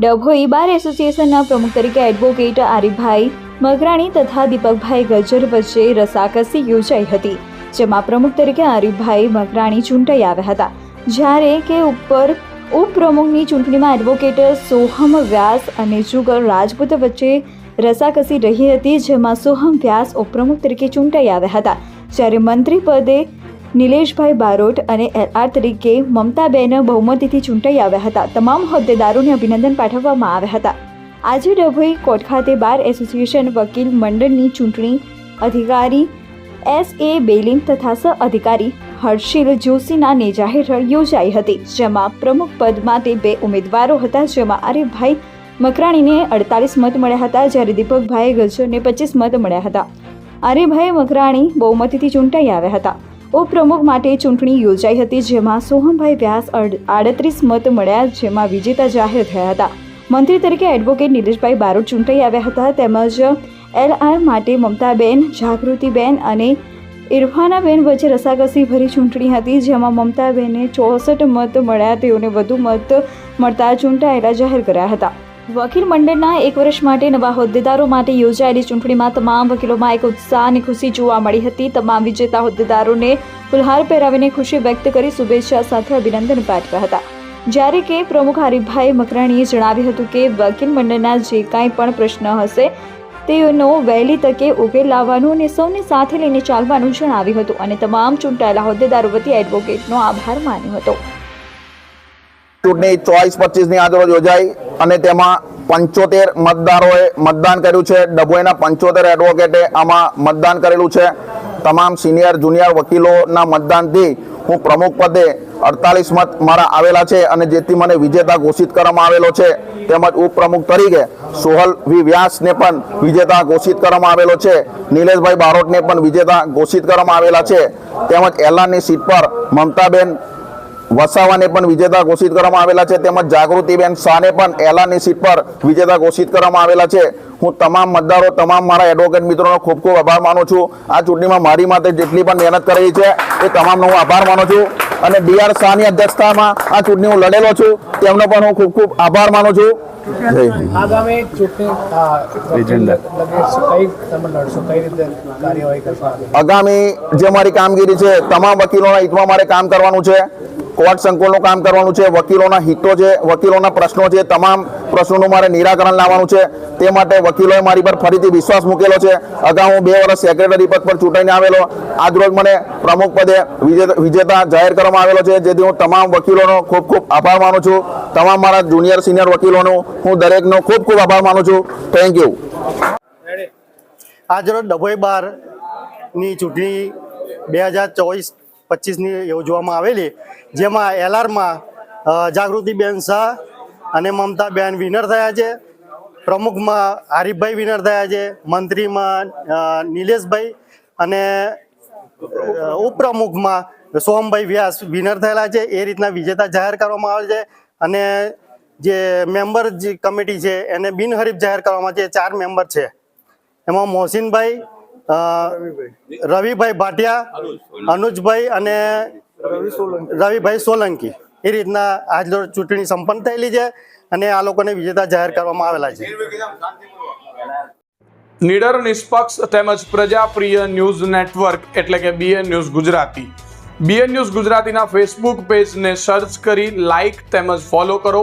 ડભોઈ બાર એસોસિએશનના પ્રમુખ તરીકે એડવોકેટ આરીફભાઈ મગરાણી તથા દીપકભાઈ ગજર વચ્ચે રસાકસી યોજાઈ હતી, જેમાં પ્રમુખ તરીકે આરીફભાઈ મગરાણી ચૂંટાઈ આવ્યા હતા. જ્યારે કે ઉપર ઉપપ્રમુખની ચૂંટણીમાં એડવોકેટ સોહમ વ્યાસ અને જુગલ રાજપૂત વચ્ચે રસાકસી રહી હતી, જેમાં સોહમ વ્યાસ ઉપપ્રમુખ તરીકે ચૂંટાઈ આવ્યા હતા. જ્યારે મંત્રી પદે નિલેશભાઈ બારોટ અને એલઆર તરીકે મમતાબેન બહુમતીથી ચૂંટાઈ આવ્યા હતા. તમામ હોદ્દેદારોને અભિનંદન પાઠવવામાં આવ્યા હતા. આજે ડભોઈ કોર્ટ ખાતે બાર એસોસિએશન વકીલ મંડળની ચૂંટણી અધિકારી એસ એ બેલિન તથા સહ અધિકારી હર્ષિલ જોશીના નેજા હેઠળ યોજાઈ હતી, જેમાં પ્રમુખ પદ માટે બે ઉમેદવારો હતા, જેમાં આર્યભાઈ મકરાણીને અડતાલીસ મત મળ્યા હતા, જ્યારે દીપકભાઈ ગજરને પચીસ મત મળ્યા હતા. આર્યભાઈ મકરાણી બહુમતીથી ચૂંટાઈ આવ્યા હતા. ઉપપ્રમુખ માટે ચૂંટણી યોજાઈ હતી, જેમાં સોહમભાઈ વ્યાસ આડત્રીસ મત મળ્યા, જેમાં વિજેતા જાહેર થયા હતા. મંત્રી તરીકે એડવોકેટ નીલેશભાઈ બારોટ ચૂંટાઈ આવ્યા હતા, તેમજ એલઆર માટે મમતાબેન, જાગૃતિબેન અને ઇરફાનાબેન વચ્ચે રસાકસી ભરી ચૂંટણી હતી, જેમાં મમતાબેને ચોસઠ મત મળ્યા, તેઓને વધુ મત મળતા ચૂંટાયેલા જાહેર કર્યા હતા. વકીલ મંડળના એક વર્ષ માટે નવા હોદ્દેદારો માટે યોજાયેલી ચૂંટણીમાં તમામ વકીલોમાં એક ઉત્સાહ અને ખુશી જોવા મળી હતી. તમામ વિજેતા હોદ્દેદારોને ફુલહાર પહેરાવીને ખુશી વ્યક્ત કરી શુભેચ્છા સાથે અભિનંદન પાઠવ્યા હતા. જ્યારે કે પ્રમુખ હરીફભાઈ મકરાણીએ જણાવ્યું હતું કે વકીલ મંડળના જે કાંઈ પણ પ્રશ્ન હશે તેનો વહેલી તકે ઉકેલ લાવવાનું અને સૌને સાથે લઈને ચાલવાનું જણાવ્યું હતું અને તમામ ચૂંટાયેલા હોદ્દેદારો વતી એડવોકેટનો આભાર માન્યો હતો. ચૂંટણી ચોવીસ પચીસની આજરોજ યોજાઈ અને તેમાં પંચોતેર મતદારોએ મતદાન કર્યું છે. ડભોઈના પંચોતેર એડવોકેટે આમાં મતદાન કરેલું છે. તમામ સિનિયર જુનિયર વકીલોના મતદાનથી હું પ્રમુખ પદે અડતાલીસ મત મારા આવેલા છે અને જેથી મને વિજેતા ઘોષિત કરવામાં આવેલો છે. તેમજ ઉપપ્રમુખ તરીકે સોહલ વી. વ્યાસને પણ વિજેતા ઘોષિત કરવામાં આવેલો છે. નિલેશભાઈ બારોટને પણ વિજેતા ઘોષિત કરવામાં આવેલા છે. તેમજ એલાનની સીટ પર મમતાબેન વસાવાને પણ વિજેતા ઘોષિત કરવામાં આવેલા છે. તેમજ જાગૃતિબેન શાહને પણ એલાની સીટ પર વિજેતા ઘોષિત કરવામાં આવેલા છે. હું તમામ મતદારો તમામ મારા એડવોકેટ મિત્રોનો ખૂબ ખૂબ આભાર માનું છું. આ ચૂંટણીમાં મારી માટે જેટલી પણ મહેનત કરેલી છે એ તમામનો હું આભાર માનું છું. અને ડીઆર શાહની અધ્યક્ષતામાં આ ચૂંટણી હું લડેલો છું. તેમનો પણ હું ખૂબ ખૂબ આભાર માનું છું. આગામી ચૂંટણી આ, લગે કઈ તમે લડશો કઈ રીતે કાર્યવાહી કરશો? આગામી જે મારી કામગીરી છે તમામ વકીલોના હિતમાં મારે કામ કરવાનું છે. કોર્ટ સંકુલનું કામ કરવાનું છે. વકીલોના હિતો છે વકીલોના પ્રશ્નો છે, તમામ પ્રશ્નોનું મારે નિરાકરણ લાવવાનું છે. તે માટે વકીલોએ મારી પર ફરીથી વિશ્વાસ મૂકેલો છે. અગાઉ હું બે વર્ષ સેક્રેટરી પદ પર ચૂંટાઈને આવેલો. આજરોજ મને પ્રમુખ પદે વિજેતા જાહેર કરવામાં આવેલો છે. જેથી હું તમામ વકીલોનો ખૂબ ખૂબ આભાર માનું છું. તમામ મારા જુનિયર, સિનિયર વકીલોનો હું દરેકનો ખૂબ ખૂબ આભાર માનું છું. થેન્ક યુ આજરોજ ડભોઈ બારની ચૂંટણી બે હજાર ચોવીસ પચીસની યોજવામાં આવેલી, જેમાં એલઆરમાં જાગૃતિબેન શાહ અને મમતાબેન વિનર થયા છે. પ્રમુખમાં હરીફભાઈ વિનર થયા છે, મંત્રીમાં નિલેશભાઈ અને ઉપપ્રમુખમાં સોમભાઈ વ્યાસ વિનર થયેલા છે. એ રીતના વિજેતા જાહેર કરવામાં આવે છે અને જે મેમ્બર જે કમિટી છે એને બિનહરીફ જાહેર કરવામાં છે. ચાર મેમ્બર છે. એમાં મોહસિનભાઈ રવિભાઈ ભાટિયા અનુજભાઈ અને રવિભાઈ સોલંકી. એ રીતના આજ રોજ ચૂંટણી સંપન્ન થયેલી છે અને આ લોકોને વિજેતા જાહેર કરવામાં આવેલા છે. નિડર નિષ્પક્ષ તેમજ પ્રજાપ્રિય ન્યૂઝ નેટવર્ક એટલે કે BN news Gujarati. BN news ગુજરાતીના ફેસબુક પેજને સર્ચ કરી લાઇક તેમજ ફોલો કરો.